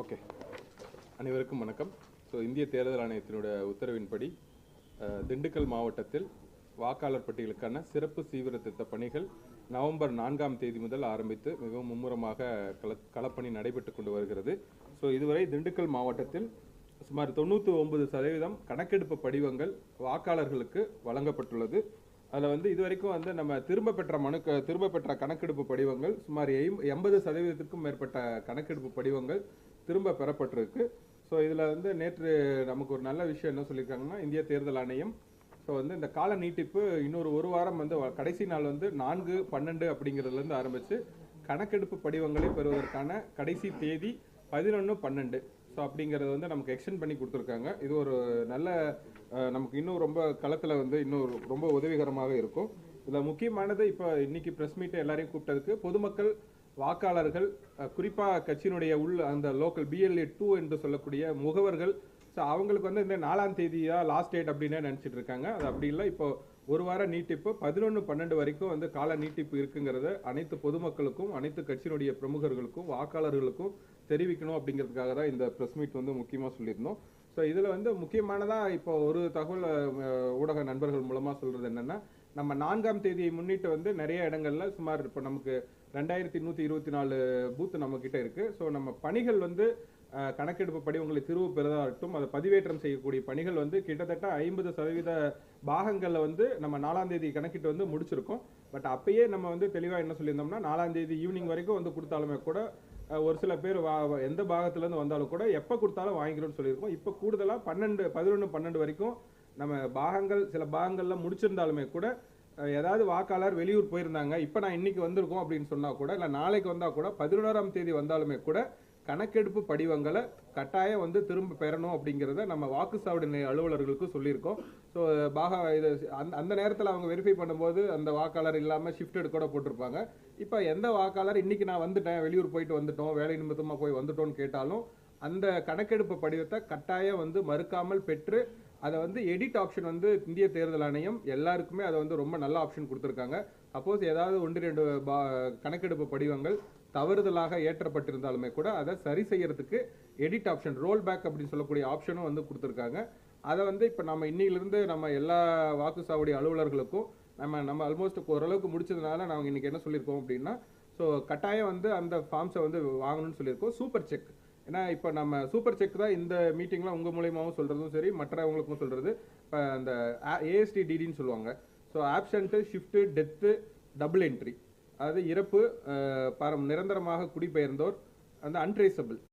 Okay. அனைவருக்கும் வணக்கம். So இந்திய தேர்தல் ஆணையத்தினுடைய உத்தரவின்படி திண்டுக்கல் மாவட்டத்தில் வாக்காளர் பட்டியலுக்கான சிறப்பு தீவிர திட்ட பணிகள் நவம்பர் நான்காம் தேதி முதல் ஆரம்பித்து மிகவும் மும்முரமாக கல களப்பணி நடைபெற்று கொண்டு வருகிறது. ஸோ இதுவரை திண்டுக்கல் மாவட்டத்தில் சுமார் தொண்ணூற்றி ஒன்பது சதவீதம் கணக்கெடுப்பு படிவங்கள் வாக்காளர்களுக்கு வழங்கப்பட்டுள்ளது. அதில் வந்து இதுவரைக்கும் வந்து நம்ம திரும்ப பெற்ற மனு திரும்ப பெற்ற கணக்கெடுப்பு படிவங்கள் சுமார் எய் எண்பது சதவீதத்துக்கும் மேற்பட்ட கணக்கெடுப்பு படிவங்கள் திரும்ப பெறப்பட்டிருக்கு. ஸோ இதில் வந்து நேற்று நமக்கு ஒரு நல்ல விஷயம் என்ன சொல்லியிருக்காங்கன்னா இந்திய தேர்தல் ஆணையம். ஸோ வந்து இந்த கால நீட்டிப்பு இன்னொரு ஒரு வாரம் வந்து கடைசி நாள் வந்து நான்கு பன்னெண்டு அப்படிங்கிறதுலேருந்து ஆரம்பித்து கணக்கெடுப்பு படிவங்களை பெறுவதற்கான கடைசி தேதி பதினொன்று பன்னெண்டு. ஸோ அப்படிங்கிறது வந்து நமக்கு எக்ஸ்டெண்ட் பண்ணி கொடுத்துருக்காங்க. இது ஒரு நல்ல நமக்கு இன்னும் ரொம்ப களத்தில் வந்து இன்னும் ரொம்ப உதவிகரமாக இருக்கும். இதில் முக்கியமானது இப்போ இன்றைக்கி ப்ரெஸ் மீட்டை எல்லாரையும் கூப்பிட்டதுக்கு பொதுமக்கள் வாக்காளர்கள் குறிப்பாக கட்சியினுடைய உள் அந்த லோக்கல் பிஎல்ஏ டூ என்று சொல்லக்கூடிய முகவர்கள் ஸோ அவங்களுக்கு வந்து இந்த நாலாம் தேதியாக லாஸ்ட் டேட் அப்படின்னு நினச்சிட்டு இருக்காங்க. அது அப்படி இல்லை. இப்போ ஒரு வார நீட்டிப்பு பதினொன்று பன்னெண்டு வரைக்கும் வந்து கால நீட்டிப்பு இருக்குங்கிறத அனைத்து பொதுமக்களுக்கும் அனைத்து கட்சியினுடைய பிரமுகர்களுக்கும் வாக்காளர்களுக்கும் தெரிவிக்கணும் அப்படிங்கிறதுக்காக தான் இந்த ப்ரெஸ் மீட் வந்து முக்கியமாக சொல்லியிருந்தோம். ஸோ இதில் வந்து முக்கியமானதாக இப்போ ஒரு தகவல் ஊடக நண்பர்கள் மூலமாக சொல்கிறது என்னென்னா நம்ம நான்காம் தேதியை முன்னிட்டு வந்து நிறைய இடங்கள்ல சுமார் இப்போ நமக்கு ரெண்டாயிரத்தி நூற்றி இருபத்தி நாலு பூத் நம்ம கிட்ட இருக்கு. ஸோ நம்ம பணிகள் வந்து கணக்கெடுப்பு படி படிவங்களை திருவு பெறதாகட்டும் அதை பதிவேற்றம் செய்யக்கூடிய பணிகள் வந்து கிட்டத்தட்ட ஐம்பது சதவீத பாகங்களில் வந்து நம்ம நாலாம் தேதி கணக்கிட்டு வந்து முடிச்சிருக்கோம். பட் அப்பயே நம்ம வந்து தெளிவாக என்ன சொல்லியிருந்தோம்னா நாலாம் தேதி ஈவினிங் வரைக்கும் வந்து கொடுத்தாலுமே கூட ஒரு சில பேர் வா எந்த பாகத்துலேருந்து வந்தாலும் கூட எப்போ கொடுத்தாலும் வாங்கிக்கிறோம்னு சொல்லியிருக்கோம். இப்போ கூடுதலாக பன்னெண்டு பதினொன்று பன்னெண்டு வரைக்கும் நம்ம பாகங்கள் சில பாகங்கள்லாம் முடிச்சிருந்தாலுமே கூட ஏதாவது வாக்காளர் வெளியூர் போயிருந்தாங்க இப்போ நான் இன்னைக்கு வந்திருக்கோம் அப்படின்னு சொன்னால் கூட இல்லை நாளைக்கு வந்தால் கூட பதினோராம் தேதி வந்தாலுமே கூட கணக்கெடுப்பு படிவங்களை கட்டாயம் வந்து திரும்ப பெறணும் அப்படிங்கிறத நம்ம வாக்குச்சாவடி நிலைய அலுவலர்களுக்கு சொல்லியிருக்கோம். ஸோ பாக இது அந்த அந்த நேரத்தில் அவங்க வெரிஃபை பண்ணும்போது அந்த வாக்காளர் இல்லாமல் ஷிஃப்ட் கூட போட்டிருப்பாங்க. இப்போ எந்த வாக்காளர் இன்னைக்கு நான் வந்துட்டேன் வெளியூர் போயிட்டு வந்துட்டோம் வேலை நிமித்தமாக போய் வந்துட்டோம்னு கேட்டாலும் அந்த கணக்கெடுப்பு படிவத்தை கட்டாயம் வந்து மறுக்காமல் பெற்று அதை வந்து எடிட் ஆப்ஷன் வந்து இந்திய தேர்தல் ஆணையம் எல்லாருக்குமே அதை வந்து ரொம்ப நல்ல ஆப்ஷன் கொடுத்துருக்காங்க. சப்போஸ் ஏதாவது ஒன்று ரெண்டு பா- கணக்கெடுப்பு படிவங்கள் தவறுதலாக ஏற்றப்பட்டிருந்தாலுமே கூட அதை சரி செய்யறதுக்கு எடிட் ஆப்ஷன் ரோல் பேக் அப்படின்னு சொல்லக்கூடிய ஆப்ஷனும் வந்து கொடுத்துருக்காங்க. அதை வந்து இப்போ நம்ம இன்னிலிருந்து நம்ம எல்லா வாக்குச்சாவடி அலுவலர்களுக்கும் நம்ம நம்ம ஆல்மோஸ்ட் ஓரளவுக்கு முடிச்சதுனால நாங்கள் இன்றைக்கி என்ன சொல்லியிருக்கோம் அப்படின்னா ஸோ கட்டாயம் வந்து அந்த ஃபார்ம்ஸை வந்து வாங்கணும்னு சொல்லியிருக்கோம். சூப்பர் செக் ஏன்னா இப்போ நம்ம சூப்பர் செக் தான் இந்த மீட்டிங்கில் உங்கள் மூலியமாகவும் சொல்கிறதும் சரி மற்றவங்களுக்கும் சொல்கிறது இப்போ அந்த ஏஎஸ்டி டிடின்னு சொல்லுவாங்க. ஸோ ஆப்ஷன்ட்டு ஷிஃப்ட்டு டெத்து டபுள் என்ட்ரி அதாவது இறப்பு பரம் நிரந்தரமாக குடிபெயர்ந்தோர் அந்த அன்ட்ரேசபிள்